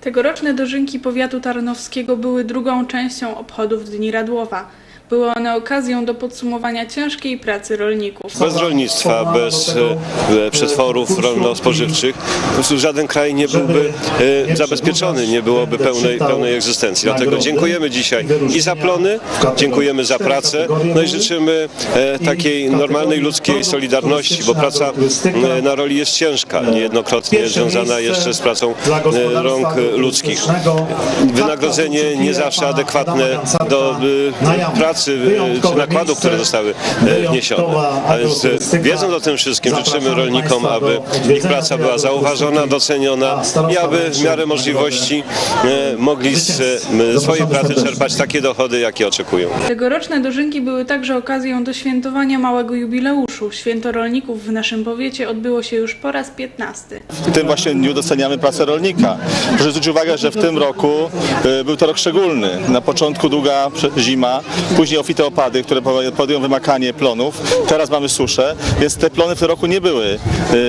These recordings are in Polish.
Tegoroczne dożynki powiatu tarnowskiego były drugą częścią obchodów Dni Radłowa. Były one okazją do podsumowania ciężkiej pracy rolników. Bez rolnictwa, bez e, przetworów rolno-spożywczych żaden kraj nie byłby e, zabezpieczony, nie byłoby pełnej, pełnej egzystencji. Dlatego dziękujemy dzisiaj i za plony, dziękujemy za pracę, no i życzymy e, takiej normalnej ludzkiej solidarności, bo praca e, na roli jest ciężka, niejednokrotnie związana jeszcze z pracą e, rąk ludzkich. Wynagrodzenie nie zawsze adekwatne do e, pracy e, czy nakładów, które zostały e, wniesione. A więc e, wiedząc o tym wszystkim, życzymy rolnikom, aby ich praca była zauważona, doceniona i aby w miarę możliwości e, mogli z e, swojej pracy czerpać takie dochody, jakie oczekują. Tegoroczne dożynki były także okazją do świętowania małego jubileuszu. Święto rolników w naszym powiecie odbyło się już po raz 15. W tym właśnie dniu doceniamy pracę rolnika. Proszę zwrócić uwagę, że w tym roku był to rok szczególny. Na początku długa zima, później ofite opady, które powodują wymakanie plonów. Teraz mamy suszę, więc te plony w tym roku nie były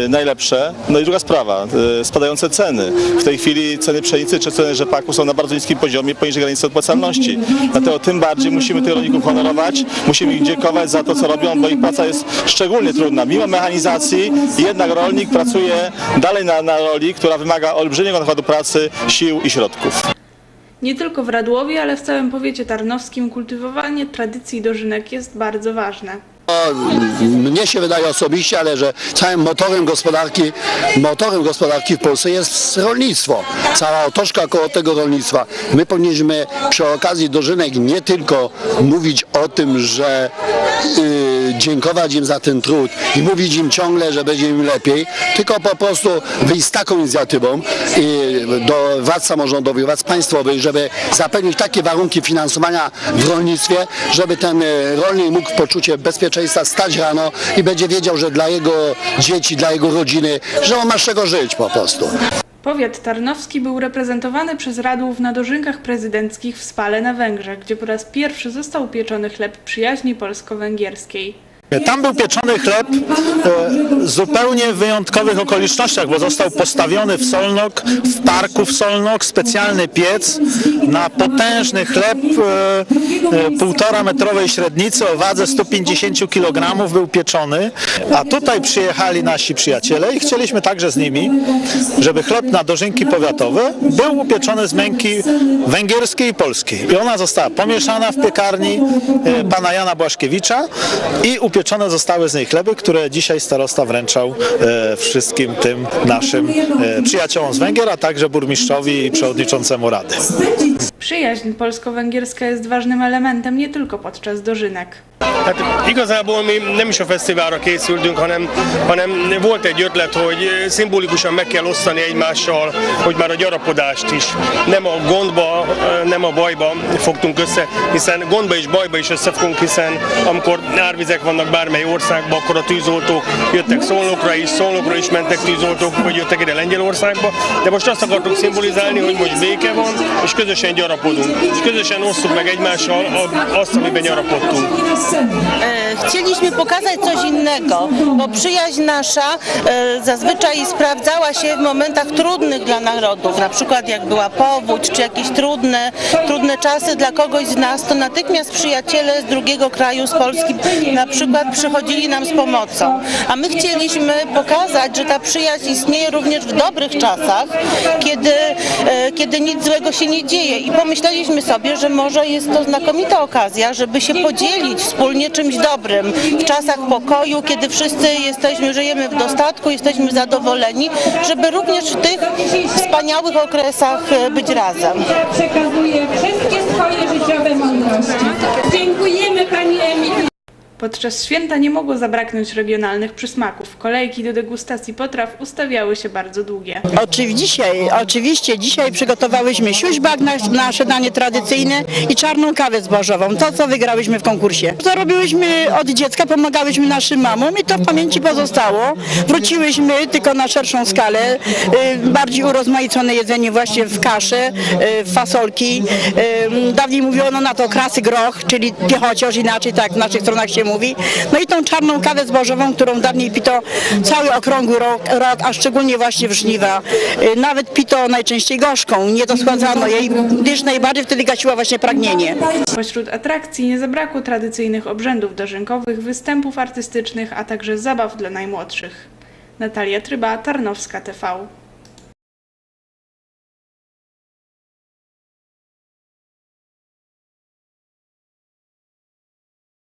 y, najlepsze. No i druga sprawa, y, spadające ceny. W tej chwili ceny pszenicy czy ceny rzepaku są na bardzo niskim poziomie, poniżej granicy opłacalności. Dlatego tym bardziej musimy tych rolników honorować, musimy im dziękować za to, co robią, bo ich praca jest szczególnie trudna. Mimo mechanizacji jednak rolnik pracuje dalej na, na roli, która wymaga olbrzymiego nakładu pracy, sił i środków. Nie tylko w Radłowie, ale w całym powiecie tarnowskim kultywowanie tradycji dożynek jest bardzo ważne. Mnie się wydaje osobiście, ale że całym motorem gospodarki, motorem gospodarki w Polsce jest rolnictwo. Cała otoczka koło tego rolnictwa. My powinniśmy przy okazji dożynek nie tylko mówić o tym, że y, dziękować im za ten trud i mówić im ciągle, że będzie im lepiej, tylko po prostu wyjść z taką inicjatywą i do władz samorządowych, władz państwowych, żeby zapewnić takie warunki finansowania w rolnictwie, żeby ten y, rolnik mógł w poczucie bezpieczeństwa stać rano i będzie wiedział, że dla jego dzieci, dla jego rodziny, że on ma z czego żyć po prostu. Powiat tarnowski był reprezentowany przez Radłów na dożynkach prezydenckich w Spale na Węgrzech, gdzie po raz pierwszy został pieczony chleb przyjaźni polsko-węgierskiej. Tam był pieczony chleb e, zupełnie w wyjątkowych okolicznościach, bo został postawiony w Solnok, w parku w Solnok, specjalny piec na potężny chleb e, e, półtora metrowej średnicy o wadze 150 kg był pieczony, a tutaj przyjechali nasi przyjaciele i chcieliśmy także z nimi, żeby chleb na dożynki powiatowe był upieczony z męki węgierskiej i polskiej. I ona została pomieszana w piekarni pana Jana Błaszkiewicza i upieczone zostały z niej chleby, które dzisiaj starosta wręczał e, wszystkim tym naszym e, przyjaciołom z Węgier, a także burmistrzowi i przewodniczącemu Rady. Przyjaźń polsko-węgierska jest ważnym elementem nie tylko podczas dożynek. Hát igazából mi nem is a fesztiválra készültünk, hanem, hanem volt egy ötlet, hogy szimbolikusan meg kell osztani egymással, hogy már a gyarapodást is. Nem a gondba, nem a bajba fogtunk össze, hiszen gondba és bajba is összefogunk, hiszen amikor árvizek vannak bármely országban, akkor a tűzoltók jöttek Szolnokra is, Szolnokra is mentek tűzoltók, vagy jöttek ide Lengyelországba, de most azt akartuk szimbolizálni, hogy most béke van, és közösen gyarapodunk, és közösen osszuk meg egymással azt, amiben gyarapodtunk. E, Chcieliśmy pokazać coś innego, bo przyjaźń nasza e, zazwyczaj sprawdzała się w momentach trudnych dla narodów, na przykład jak była powódź, czy jakieś trudne, trudne czasy dla kogoś z nas, to natychmiast przyjaciele z drugiego kraju, z Polski na przykład przychodzili nam z pomocą. A my chcieliśmy pokazać, że ta przyjaźń istnieje również w dobrych czasach, kiedy, kiedy nic złego się nie dzieje i pomyśleliśmy sobie, że może jest to znakomita okazja, żeby się podzielić wspólnie czymś dobrym w czasach pokoju, kiedy wszyscy jesteśmy, żyjemy w dostatku, jesteśmy zadowoleni, żeby również w tych wspaniałych okresach e, być razem. przekazuje wszystkie swoje życiowe mądrości. Podczas święta nie mogło zabraknąć regionalnych przysmaków. Kolejki do degustacji potraw ustawiały się bardzo długie. Oczywiście dzisiaj, oczywiście dzisiaj przygotowałyśmy siuśbak, nasz, nasze danie tradycyjne i czarną kawę zbożową, to co wygrałyśmy w konkursie. To robiłyśmy od dziecka, pomagałyśmy naszym mamom i to w pamięci pozostało. Wróciłyśmy tylko na szerszą skalę, y, bardziej urozmaicone jedzenie właśnie w kaszę, y, w fasolki. Y, Dawniej mówiono na to krasy groch, czyli piechociorz, inaczej tak w naszych stronach się mówi. Mówi. No i tą czarną kawę zbożową, którą dawniej pito cały okrągły rok, rok a szczególnie właśnie w żniwa. Y, Nawet pito najczęściej gorzką, nie doschładzano jej, gdyż najbardziej wtedy gasiła właśnie pragnienie. Pośród atrakcji nie zabrakło tradycyjnych obrzędów dożynkowych, występów artystycznych, a także zabaw dla najmłodszych. Natalia Tryba, Tarnowska TV.